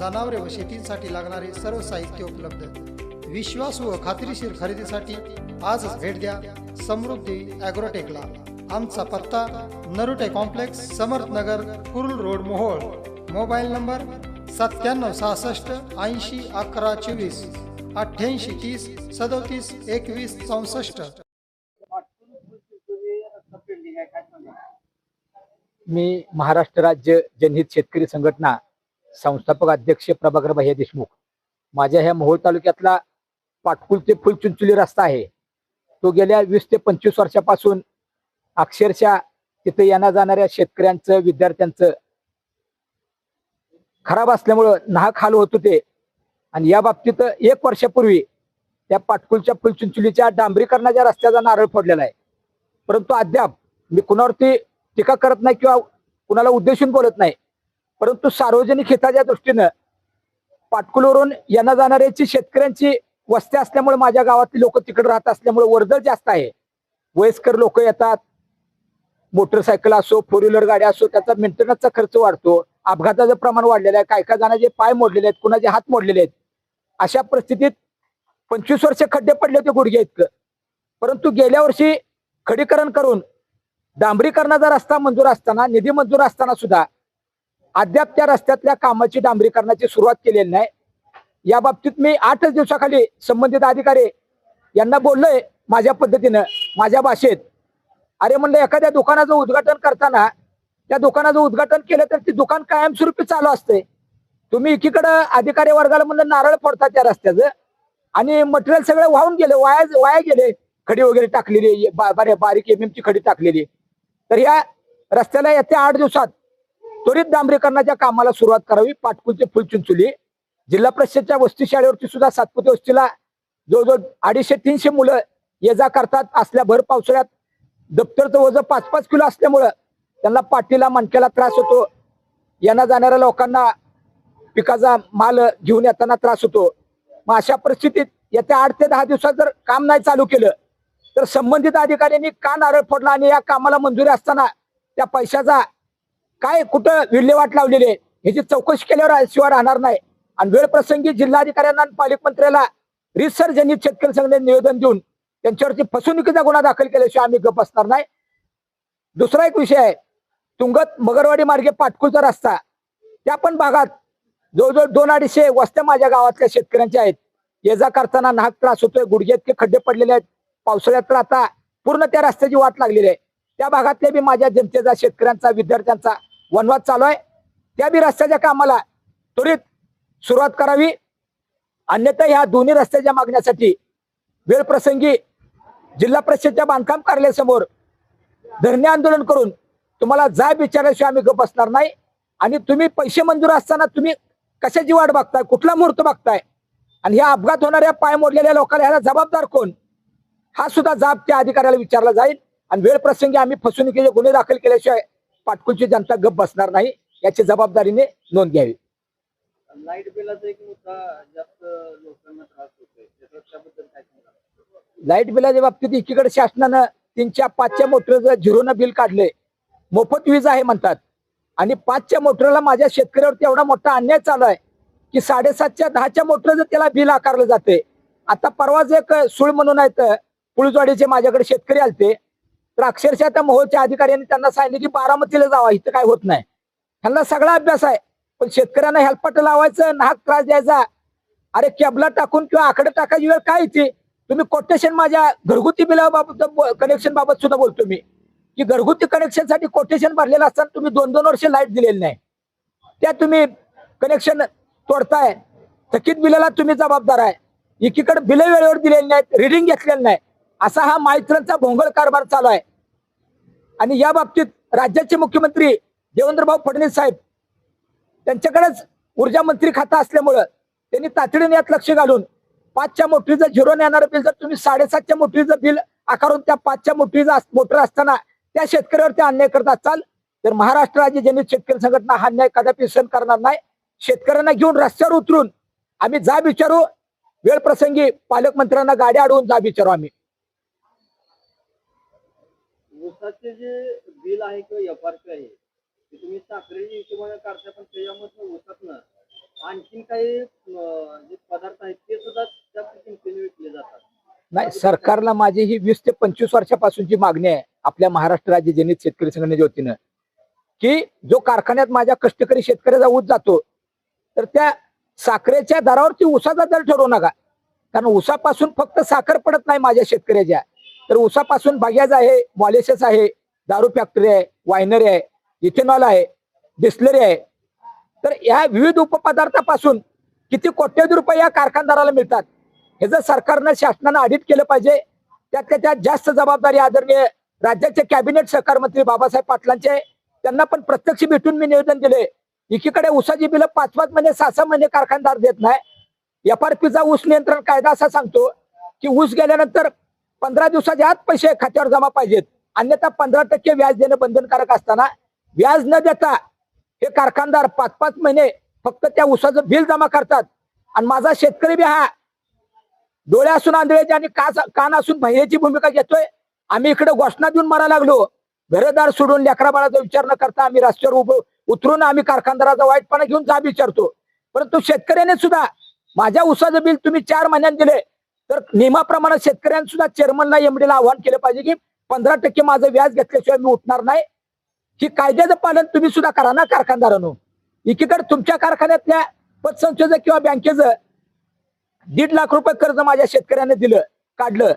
जनावरे व शेतीसाठी लागणारे सर्व साहित्य उपलब्ध. विश्वास व खात्रीशीर खरेदीसाठी आजच भेट द्या समृद्धी ॲग्रोटेकला. आमचा पत्ता Narute complex Samarthnagar Kurul road Mohol. Mobile number सत्त्याण्णव सहासष्ट ऐंशी अकरा चोवीस अठ्ठ्याऐंशी तीस सदोतीस एकवीस चौसष्ट. मी महाराष्ट्र राज्य जनहित शेतकरी संघटना संस्थापक अध्यक्ष प्रभाकर भैया देशमुख. माझ्या ह्या मोहोळ तालुक्यातला पाटकुल ते फुलचुंचुली रस्ता आहे. तो गेल्या वीस ते पंचवीस वर्षापासून अक्षरशः तिथे येण्या जाणाऱ्या शेतकऱ्यांचं विद्यार्थ्यांचं खराब असल्यामुळं नाहक हाल होत होते. आणि या बाबतीत एक वर्षापूर्वी त्या पाटकुलच्या फुलचुंचुलीच्या डांबरीकरणाच्या रस्त्याचा नारळ फोडलेला आहे. परंतु अद्याप मी कुणावरती टीका करत नाही किंवा कुणाला उद्देशून बोलत नाही. परंतु सार्वजनिक हिताच्या दृष्टीनं पाटकुलवरून यांना जाणाऱ्याची शेतकऱ्यांची वस्ती असल्यामुळे माझ्या गावातली लोक तिकडे राहत असल्यामुळे वर्दळ जास्त आहे. वयस्कर लोक येतात. मोटरसायकल असो फोर व्हीलर गाडी असो त्याचा मेंटेनन्सचा खर्च वाढतो. अपघाताचं प्रमाण वाढलेलं आहे काय काय जणांचे पाय मोडलेले आहेत कुणाचे हात मोडलेले आहेत अशा परिस्थितीत पंचवीस वर्ष खड्डे पडले होते गुडघे इतकं. परंतु गेल्या वर्षी खडीकरण करून डांबरीकरणाचा रस्ता मंजूर असताना निधी मंजूर असताना सुद्धा अद्याप त्या रस्त्यातल्या कामाची डांबरीकरणाची सुरुवात केलेली नाही. या बाबतीत मी आठच दिवसाखाली संबंधित अधिकारी यांना बोललोय माझ्या पद्धतीनं माझ्या भाषेत. अरे म्हणलं एखाद्या दुकानाचं उद्घाटन करताना त्या दुकानाचं उद्घाटन केलं तर ते दुकान कायमस्वरूपी चालू असते. तुम्ही एकीकडं अधिकारी वर्गाला म्हणलं नारळ फोडता त्या रस्त्याचं आणि मटेरियल सगळं वाहून गेले वाया वाया गेले खडी वगैरे टाकलेली बारीक एम ची खडी टाकलेली. तर या रस्त्याला येत्या आठ दिवसात त्वरित डांबरीकरणाच्या कामाला सुरुवात करावी. पाटकुलचे फुलचुंचुली जिल्हा परिषदच्या वस्ती शाळेवरती सुद्धा सातपुते वस्तीला जवळजवळ अडीचशे तीनशे मुलं ये जा करतात. असल्या भर पावसाळ्यात दप्तरचं वजन पाच पाच किलो असल्यामुळं त्यांना पाठीला मणक्याला त्रास होतो. यांना जाणाऱ्या लोकांना पिकाचा माल घेऊन येताना त्रास होतो. मग अशा परिस्थितीत येत्या आठ ते दहा दिवसात जर काम नाही चालू केलं तर संबंधित अधिकाऱ्यांनी का नारळ फोडला आणि या कामाला मंजुरी असताना त्या पैशाचा काय कुठं विल्हेवाट लावलेली आहे? ह्याची चौकशी केल्यावर शिवाय राहणार नाही. आणि वेळ प्रसंगी जिल्हाधिकाऱ्यांना आणि पालकमंत्र्याला रिसर यांनी शेतकरी संघटनेने निवेदन देऊन त्यांच्यावरती फसवणुकीचा गुन्हा दाखल केल्याशिवाय आम्ही गप असणार नाही. दुसरा एक विषय आहे. तुंगत मगरवाडी मार्गे पाटकुलचा रस्ता. त्या पण भागात जवळजवळ दोन अडीचशे वस्त्या माझ्या गावातल्या शेतकऱ्यांच्या आहेत. ये जा करताना नाहक त्रास होतोय गुडघ्यात खड्डे पडलेले आहेत. पावसाळ्यात तर आता पूर्ण त्या रस्त्याची वाट लागलेली आहे. त्या भागातल्या बी माझ्या जनतेचा शेतकऱ्यांचा विद्यार्थ्यांचा वनवाद चालू आहे. त्या बी रस्त्याच्या कामाला त्वरित सुरुवात करावी. अन्यथा ह्या दोन्ही रस्त्याच्या मागण्यासाठी वेळ प्रसंगी जिल्हा परिषदच्या बांधकाम कार्यालयासमोर धरणे आंदोलन करून तुम्हाला जाब विचारल्याशिवाय आम्ही गप बसणार नाही. आणि तुम्ही पैसे मंजूर असताना तुम्ही कशाची वाट बघताय? कुठला मुहूर्त बघताय? आणि ह्या अपघात होणाऱ्या पाय मोडलेल्या लोकांना ह्याला जबाबदार कोण? हा सुद्धा जाब त्या अधिकाऱ्याला विचारला जाईल. आणि वेळ प्रसंगी आम्ही फसवणुकीचे गुन्हे दाखल केल्याशिवाय पाटकुलची जनता गप बसणार नाही याची जबाबदारीने नोंद घ्यावी. लाइट बिलाचा एक मुद्दा जास्त लोकांना त्रास होतोय लाइट बिलाच्या बाबतीत एकीकडे शासनानं तीनच्या पाचच्या मोटरचं झिरोनं बिल काढलंय. मोफत वीज आहे म्हणतात. आणि पाचच्या मोटरला माझ्या शेतकऱ्यावरती एवढा मोठा अन्याय चालू आहे की साडेसातच्या दहाच्या मोटरचं त्याला बिल आकारलं जाते आता परवाच एक सुळ म्हणून आहेत पुळजवाडीचे माझ्याकडे शेतकरी आलते. तर अक्षरशः त्या मोहोळच्या अधिकाऱ्यांनी त्यांना सांगितलं की बारामतीला जावा इथं काय होत नाही. ह्यांना सगळा अभ्यास आहे पण शेतकऱ्यांना हेल्पट लावायचं नाक त्रास द्यायचा. अरे केबला टाकून किंवा आकडे टाकायची वेळ काय येते तुम्ही कोटेशन माझ्या घरगुती बिलाबाबत कनेक्शन बाबत सुद्धा बोलतो मी. की घरगुती कनेक्शनसाठी कोटेशन भरलेलं असताना तुम्ही दोन दोन वर्ष लाइट दिलेली नाही. त्या तुम्ही कनेक्शन तोडताय. थकीत बिलाला तुम्ही जबाबदार आहे. एकीकडे बिलं वेळेवर दिलेली नाहीत रिडिंग घेतलेलं नाही. असा हा माहित्रांचा भोंगळ कारभार चालू आहे. आणि या बाबतीत राज्याचे मुख्यमंत्री देवेंद्रभाऊ फडणवीस साहेब त्यांच्याकडेच ऊर्जा मंत्री खाता असल्यामुळं त्यांनी तातडीने यात लक्ष घालून पाचच्या मोटरीचं झिरो येणारं बिल जर तुम्ही साडेसातच्या मोटरीचं बिल आकारून त्या पाचच्या मोटरीचा मोटर असताना त्या शेतकऱ्यावरती अन्याय करत असाल तर महाराष्ट्र राज्य जनित शेतकरी संघटना हा अन्याय कदापि सहन करणार नाही. शेतकऱ्यांना घेऊन रस्त्यावर उतरून आम्ही जा विचारू. वेळ प्रसंगी पालकमंत्र्यांना गाड्या अडवून जा विचारू आम्ही. ऊसाचे जे बिल आहे किंवा एफ आर पी आहे ते तुम्ही साखरेच्या हिशोबाने काढता पण त्याच्यामधनं ऊसातनं आणखीन काही अं, जे पदार्थ आहेत ते सुद्धा जास्त किमतीने विकले जातात. नाही सरकारला माझी ही वीस ते पंचवीस वर्षापासूनची मागणी आहे आपल्या महाराष्ट्र राज्य जनित शेतकरी संघटनेच्या वतीनं की जो कारखान्यात माझ्या कष्टकरी शेतकऱ्याचा ऊस जातो तर त्या साखरेच्या दरावरती ऊसाचा दर ठरवू नका. कारण ऊसापासून फक्त साखर पडत नाही माझ्या शेतकऱ्याच्या. तर ऊसापासून बगॅज आहे मॉलेसेस आहे दारू फॅक्टरी आहे वायनरी आहे इथेनॉल आहे डिस्लरी आहे. तर या विविध उपपदार्थापासून किती कोट्यवधी रुपये या कारखानदाराला मिळतात? हे जर सरकारनं शासनानं ऑडिट केलं पाहिजे त्यातल्या त्यात जास्त जबाबदारी आदरणीय राज्याचे कॅबिनेट सहकार मंत्री बाबासाहेब पाटलांचे त्यांना पण प्रत्यक्ष भेटून मी निवेदन दिले. एकीकडे ऊसाची बिलं पाच पाच महिने सहा सहा महिने कारखानदार देत नाही. एफ आर पीचा ऊस नियंत्रण कायदा असा सांगतो की ऊस गेल्यानंतर पंधरा दिवसाच्या आत पैसे खात्यावर जमा पाहिजेत. अन्यथा पंधरा टक्के व्याज देणं बंधनकारक असताना व्याज न देता हे कारखानदार पाच पाच महिने फक्त त्या उसाचं बिल जमा करतात. आणि माझा शेतकरी बी हा डोळे असून आंधळ्याची आणि कास कान असून महिलेची भूमिका घेतोय. आम्ही इकडे घोषणा देऊन मारा लागलो. घरदार सोडून लेकरा बाळाचा विचार न करता आम्ही रस्त्यावर उभं उतरून आम्ही कारखानदाराचा वाईटपणा घेऊन जाब विचारतो. परंतु शेतकऱ्याने सुद्धा माझ्या उसाचं बिल तुम्ही चार महिन्यांनी दिले. तर नियमाप्रमाणे शेतकऱ्यांनी सुद्धा चेअरमनला एमडीला आव्हान केलं पाहिजे की पंधरा टक्के माझं व्याज घेतल्याशिवाय मी उठणार नाही. ही कायद्याचं पालन तुम्ही सुद्धा करा ना कारखानदारांनो. एकीकडे तुमच्या कारखान्यातल्या पतसंस्थेचं किंवा बँकेचं दीड लाख रुपये कर्ज माझ्या शेतकऱ्याने दिलं काढलं.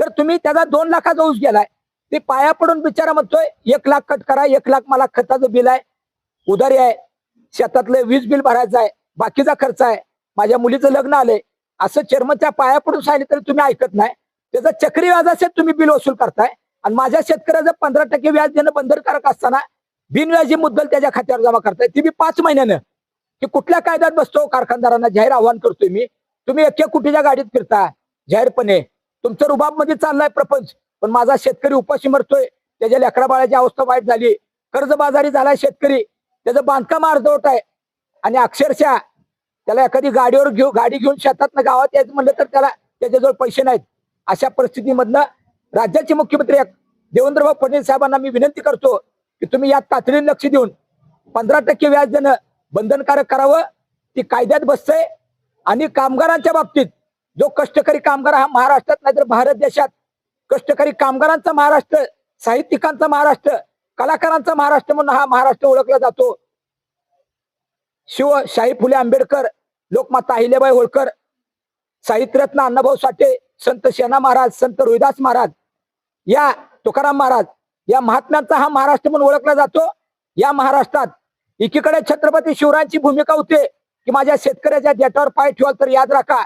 तर तुम्ही त्याचा दोन लाखाचा ऊस गेलाय. ते पाया पडून बिचारा म्हणतोय एक लाख कट करा एक लाख मला खताचं बिल आहे. उधारी आहे. शेतातलं वीज बिल भरायचं आहे. बाकीचा खर्च आहे. माझ्या मुलीचं लग्न आलंय. असं चर्मच्या पाया पडून सांगितलं तरी तुम्ही ऐकत नाही. त्याचा चक्री व्याजाचे तुम्ही बिल वसूल करताय. आणि माझ्या शेतकऱ्याचं पंधरा टक्के व्याज देणं बंधनकारक असताना बिनव्याजी मुद्दल त्याच्या खात्यावर जमा करताय. ती मी पाच महिन्यानं की कुठल्या कायद्यात बसतो कारखानदारांना जाहीर आव्हान करतोय मी. तुम्ही एके कुटीच्या गाडीत फिरता जाहीरपणे. तुमचं रुबाबमध्ये चाललाय प्रपंच पण माझा शेतकरी उपाशी मरतोय. त्याच्या लेकरा बाळाची अवस्था वाईट झाली. कर्जबाजारी झालाय शेतकरी. त्याचं बांधकाम अर्धवट आहे. आणि अक्षरशः त्याला एखादी गाडीवर घेऊ गाडी घेऊन शेतात गावात यायचं म्हणलं तर त्याला त्याच्याजवळ पैसे नाहीत. अशा परिस्थितीमधनं राज्याचे मुख्यमंत्री देवेंद्रभाऊ फडणवीस साहेबांना मी विनंती करतो की तुम्ही यात तातडीने लक्ष देऊन पंधरा टक्के व्याज देणं बंधनकारक करावं. ती कायद्यात बसतंय. आणि कामगारांच्या बाबतीत जो कष्टकरी कामगार हा महाराष्ट्रात नाहीतर भारत देशात. कष्टकरी कामगारांचा महाराष्ट्र साहित्यिकांचा महाराष्ट्र कलाकारांचा महाराष्ट्र म्हणून हा महाराष्ट्र ओळखला जातो. शिव शाही फुले आंबेडकर लोकमाता अहिल्याबाई होळकर साहित्यरत्न अण्णाभाऊ साठे संत शेना महाराज संत रोहिदास महाराज या तुकाराम महाराज या महात्म्यांचा हा महाराष्ट्र म्हणून ओळखला जातो. या महाराष्ट्रात एकीकडे छत्रपती शिवरायांची भूमिका होते की माझ्या शेतकऱ्याच्या देटावर पाय ठेवाल तर याद राखा.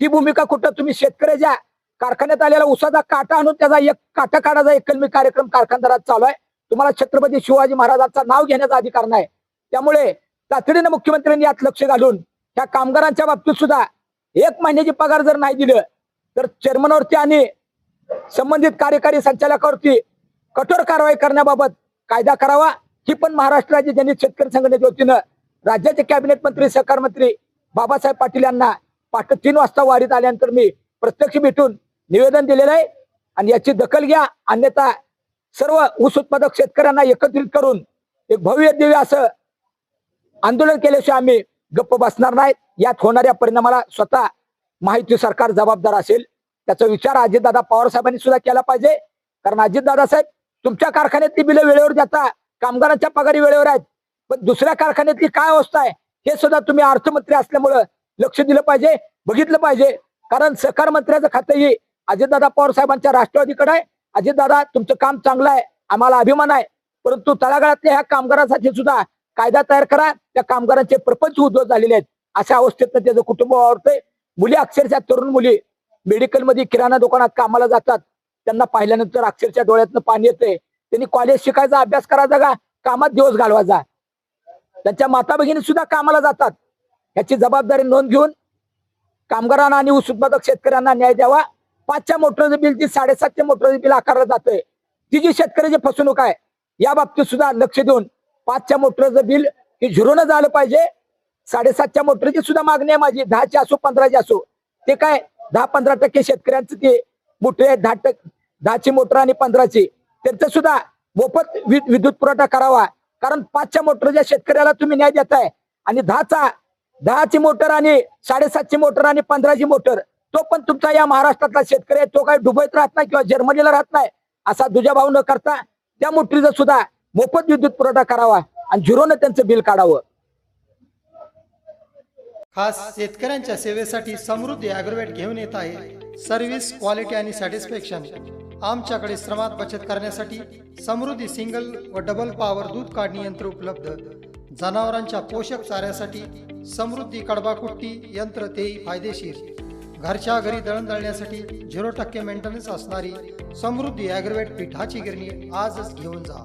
ती भूमिका कुठं तुम्ही शेतकऱ्याच्या कारखान्यात आलेला उसाचा काटा आणून त्याचा एक काटा काढायचा एक कलमी कार्यक्रम कारखानदारात चालू आहे. तुम्हाला छत्रपती शिवाजी महाराजांचा नाव घेण्याचा अधिकार नाही. त्यामुळे तातडीनं मुख्यमंत्र्यांनी यात लक्ष घालून त्या कामगारांच्या बाबतीत सुद्धा एक महिन्याची पगार जर नाही दिलं तर चेअरमनवरती आणि संबंधित कार्यकारी संचालकावरती कठोर कारवाई करण्याबाबत कायदा करावा ही पण महाराष्ट्र राज्य ज्यांनी शेतकरी संघटनेच्या वतीनं राज्याचे कॅबिनेट मंत्री सहकार मंत्री बाबासाहेब पाटील यांना पाठ तीन वाजता वारीत आल्यानंतर मी प्रत्यक्ष भेटून निवेदन दिलेलं आहे. आणि याची दखल घ्या अन्यथा सर्व ऊस उत्पादक शेतकऱ्यांना एकत्रित करून एक भव्य दिव्य असं आंदोलन केल्याशिवाय आम्ही गप्प बसणार नाहीत. यात होणाऱ्या परिणामाला स्वतः माहिती सरकार जबाबदार असेल. त्याचा विचार अजितदादा पवार साहेबांनी सुद्धा केला पाहिजे. कारण अजितदादा साहेब तुमच्या कारखान्यातली बिलं वेळेवर देता कामगारांच्या पगारी वेळेवर आहेत. पण दुसऱ्या कारखान्यातली काय अवस्था आहे हे सुद्धा तुम्ही अर्थमंत्री असल्यामुळं लक्ष दिलं पाहिजे बघितलं पाहिजे. कारण सहकार मंत्र्याचं खातंही अजितदादा पवार साहेबांच्या राष्ट्रवादीकडे आहे. अजितदादा तुमचं काम चांगलं आहे आम्हाला अभिमान आहे. परंतु तळागाळातल्या ह्या कामगारांसाठी सुद्धा कायदा तयार करा. त्या कामगारांचे प्रपंच उद्धव झालेले आहेत. अशा अवस्थेत त्याचं कुटुंब वावरतंय मुली अक्षरशः तरुण मुली. मेडिकलमध्ये किराणा दुकानात कामाला जातात. त्यांना पाहिल्यानंतर अक्षरशः डोळ्यातनं पाणी येते त्यांनी कॉलेज शिकायचा अभ्यास करायचा का? कामात दिवस घालवायचा. त्यांच्या माता भगिनी सुद्धा कामाला जातात. याची जबाबदारी नोंद घेऊन कामगारांना आणि ऊस उत्पादक शेतकऱ्यांना न्याय द्यावा. पाचच्या मोटरचं बिल जी साडेसातच्या मोटरचं बिल आकारलं जातंय. ती जी शेतकऱ्याची फसवणूक आहे या बाबतीत सुद्धा लक्ष देऊन पाचच्या मोटरचं बिल हे झिरोनं झालं पाहिजे. साडेसातच्या मोटरची सुद्धा मागणी आहे माझी. दहाची असो पंधराची असो. ते काय? दहा पंधरा टक्के शेतकऱ्यांचं ते मोठे आहे दहा टक्के दहाची मोटर आणि पंधराची. त्यांचं सुद्धा मोफत विद्युत पुरवठा करावा. कारण पाचच्या मोटरच्या शेतकऱ्याला तुम्ही न्याय देताय. आणि दहाचा दहाची मोटर आणि साडेसातची मोटर आणि पंधराची मोटर तो पण तुमचा या महाराष्ट्रातला शेतकरी आहे. तो काही दुबईत राहत नाही किंवा जर्मनीला राहत नाही असा दुजाभाव न करता त्या मोटरीचा सुद्धा मोफत विद्युत पुरवठा करावा आणि झिरोनं त्यांचं बिल काढावं. खास शेतकऱ्यांच्या सेवेसाठी समृद्धी अॅग्रोवेट घेऊन येत आहे. सर्व्हिस क्वालिटी आणि सॅटिस्फॅक्शन आमच्याकडे श्रमात बचत करण्यासाठी समृद्धी सिंगल व डबल पॉवर दूध काढणी यंत्र उपलब्ध. जनावरांच्या पोषक चाऱ्यासाठी समृद्धी कडबाकुट्टी यंत्र तेही फायदेशीर. घरच्या घरी दळण दळण्यासाठी झिरो टक्के मेंटेनन्स असणारी समृद्धी ॲग्रोवेट पिठाची गिरणी आजच घेऊन जा.